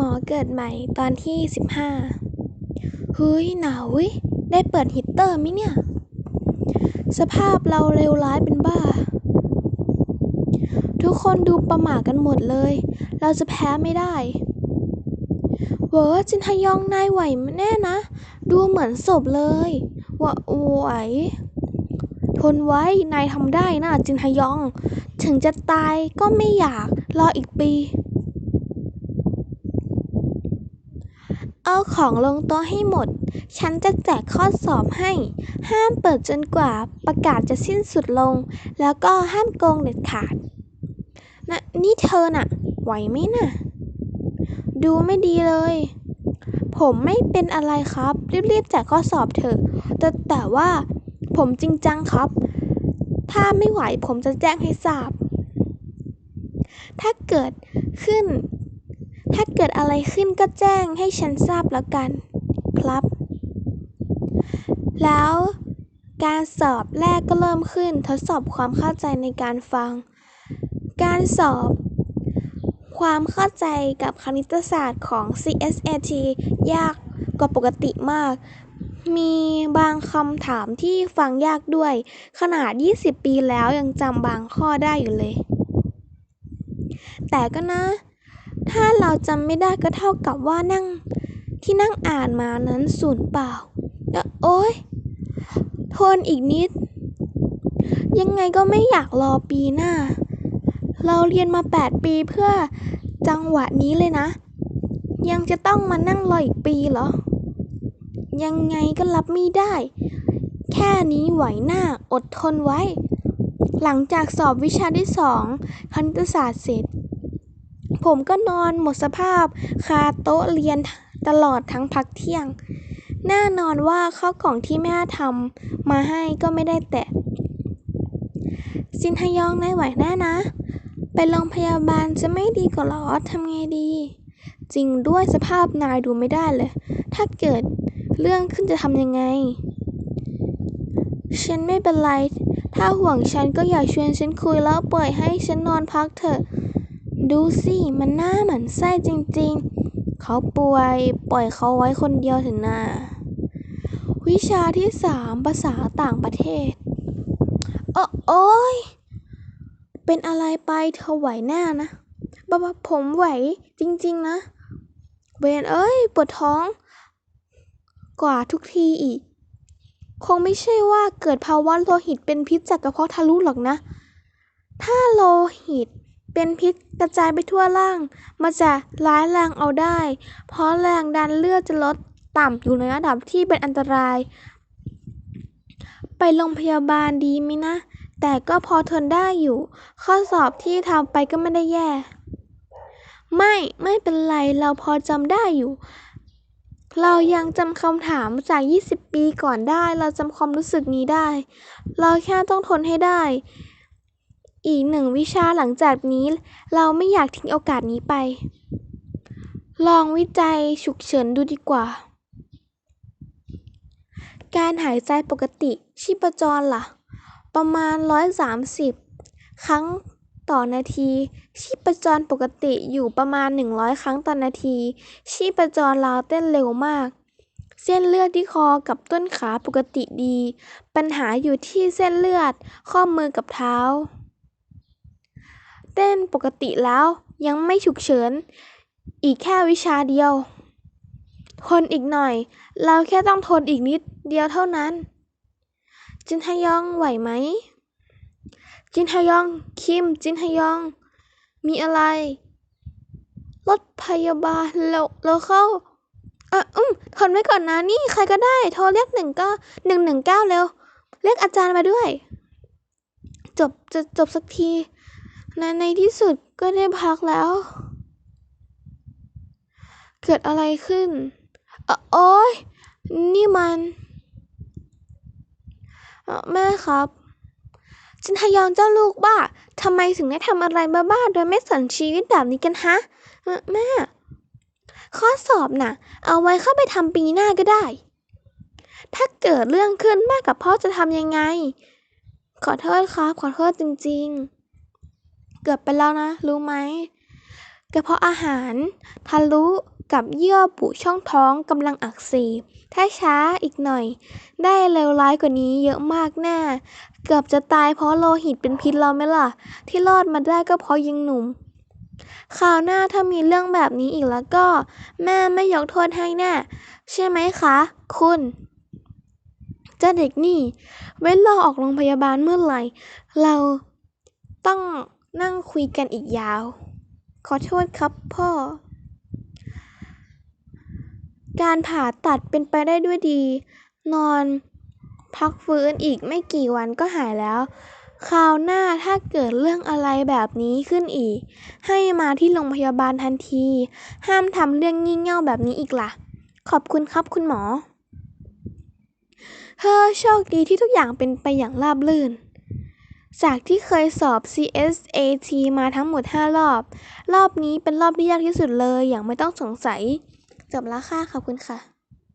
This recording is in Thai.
หมอเกิดใหม่ตอนที่สิบห้าเฮ้ยหนาวเว้ยได้เปิดฮีตเตอร์มิเนี่ย สภาพเราเลวร้ายเป็นบ้า ทุกคนดูประหม่ากันหมดเลย เราจะแพ้ไม่ได้เวอจินฮยองนายไหวแน่นะ ดูเหมือนศพเลยว่าไหวทนไว้ นายทำได้นะจินฮยอง ถึงจะตายก็ไม่อยาก รออีกปี เอาของลงโต๊ะให้หมด ฉันจะแจกข้อสอบให้ ห้ามเปิดจนกว่าประกาศจะสิ้นสุดลง แล้วก็ห้ามโกงเด็ดขาดนะนี่เธอน่ะ ไหวไหมน่ะ ดูไม่ดีเลย ผมไม่เป็นอะไรครับ รีบๆแจกข้อสอบเถอะ แต่แต่ว่าผมจริงจังครับ ถ้าไม่ไหวผมจะแจ้งให้ทราบ ถ้าเกิดขึ้น ถ้าเกิดอะไรขึ้นก็แจ้งให้ฉันทราบแล้วกัน ครับ แล้วการสอบแรกก็เริ่มขึ้นทดสอบความเข้าใจในการฟัง การสอบ ความเข้าใจกับคณิตศาสตร์ของ CSAT ยากกว่าปกติมาก มีบางคำถามที่ฟังยากด้วย ขนาด 20 ปีแล้วยังจำบางข้อได้อยู่เลย แต่ก็นะ ถ้าเราจำไม่ได้ก็เท่ากับว่านั่งที่นั่งอ่านมานั้นสูญเปล่าแล้วโอ๊ย ทนอีกนิด ยังไงก็ไม่อยากรอปีหน้า เราเรียนมา 8 ปีเพื่อจังหวะนี้เลยนะ ยังจะต้องมานั่งรออีกปีเหรอ ยังไงก็รับไม่ได้ แค่นี้ไหวหน้าอดทนไว้ หลังจากสอบวิชาที่สองคณิตศาสตร์เสร็จ ผมก็นอนหมดสภาพคาโต๊ะเรียนตลอดทั้งพักเที่ยง แน่นอนว่าข้าวกล่องที่แม่ทำมาให้ก็ไม่ได้แตะซินฮยองนายไหวแน่นะ ไปโรงพยาบาลจะไม่ดีกว่าหรอทำไงดี จริงด้วยสภาพนายดูไม่ได้เลย ถ้าเกิดเรื่องขึ้นจะทำยังไง ฉันไม่เป็นไร ถ้าห่วงฉันก็อย่าชวนฉันคุยแล้วปล่อยให้ฉันนอนพักเถอะ ดูสิ มันหน่าเหมันไส้จริงๆ เขาป่วยปล่อยเขาไว้คนเดียวเถอะนะวิชาที่สามภาษาต่างประเทศโอ้โอ้ยเป็นอะไรไปเธอไหวแน่นะบ้าผมไหวจริงๆนะ เวนเอ้ยปวดท้อง กว่าทุกทีอีก คงไม่ใช่ว่าเกิดภาวะโลหิตเป็นพิษจากกระเพาะทะลุหรอกนะ ถ้าโลหิต เป็นพิษกระจายไปทั่วร่าง มันจะร้ายแรงเอาได้ เพราะแรงดันเลือดจะลดต่ำอยู่ในระดับที่เป็นอันตราย ไปโรงพยาบาลดีไหมนะ แต่ก็พอทนได้อยู่ ข้อสอบที่ทำไปก็ไม่ได้แย่ ไม่ไม่เป็นไรเราพอจำได้อยู่ เรายังจำคำถามจาก 20 ปีก่อนได้ เราจำความรู้สึกนี้ได้ เราแค่ต้องทนให้ได้ อีกหนึ่งวิชาหลังจากนี้เราไม่อยากทิ้งโอกาสนี้ไป ลองวิจัยฉุกเฉินดูดีกว่า การหายใจปกติชีพจรล่ะ ประมาณ 130 ครั้งต่อนาที ชีพจรปกติอยู่ประมาณ 100 ครั้งต่อนาที ชีพจรเราเต้นเร็วมาก เส้นเลือดที่คอกับต้นขาปกติดี ปัญหาอยู่ที่เส้นเลือดข้อมือกับเท้า ต้นปกติแล้วยังไม่ฉุกเฉิน อีกแค่วิชาเดียว ทนอีกหน่อย เราแค่ต้องทนอีกนิดเดียวเท่านั้น จินฮยองไหวไหม จินฮยอง คิม จินฮยอง มีอะไร รถพยาบาลเราเราเข้าอะอืมทนไว้ก่อนนะ นี่ใครก็ได้ โทรเรียกหนึ่งก็หนึ่งหนึ่งเก้าเร็ว เรียกอาจารย์มาด้วย จบจะจบสักที ในในที่สุดก็ได้พักแล้ว เกิดอะไรขึ้นอโอ๊ยนี่มัน แม่ครับ จินทยองเจ้าลูกบ้าทำไมถึงได้ทำอะไรบ้าๆโดยไม่สนชีวิตแบบนี้กันฮะ แม่ ข้อสอบน่ะ เอาไว้เข้าไปทำปีหน้าก็ได้ ถ้าเกิดเรื่องขึ้นแม่กับพ่อจะทำยังไง ขอโทษครับ ขอโทษจริง ๆ กือบไปแล้วนะ รู้ไหมกระเพาะอาหาร ทะลุกับเยื่อบุช่องท้องกำลังอักเสบถ้าช้าอีกหน่อย ได้เลวร้ายกว่านี้เยอะมากแน่ เกือบจะตายเพราะโลหิตเป็นพิษแล้วไหมล่ะ ที่รอดมาได้ก็เพราะยังหนุ่มคราวหน้าถ้ามีเรื่องแบบนี้อีกแล้วก็ แม่ไม่ยกโทษให้แน่ใช่ไหมคะ คุณเจ้าเด็กนี่ เว้นรอออกโรงพยาบาลเมื่อไหร่ เราต้อง นั่งคุยกันอีกยาว ขอโทษครับพ่อ การผ่าตัดเป็นไปได้ด้วยดี นอนพักฟื้นอีกไม่กี่วันก็หายแล้ว คราวหน้าถ้าเกิดเรื่องอะไรแบบนี้ขึ้นอีก ให้มาที่โรงพยาบาลทันที ห้ามทำเรื่องงี่เง่าแบบนี้อีกล่ะ ขอบคุณครับคุณหมอเฮอโชคดีที่ทุกอย่างเป็นไปอย่างราบรื่น จากที่เคยสอบ CSAT มาทั้งหมด 5 รอบ รอบนี้เป็นรอบที่ยากที่สุดเลย อย่างไม่ต้องสงสัย จบแล้วค่ะ ขอบคุณค่ะ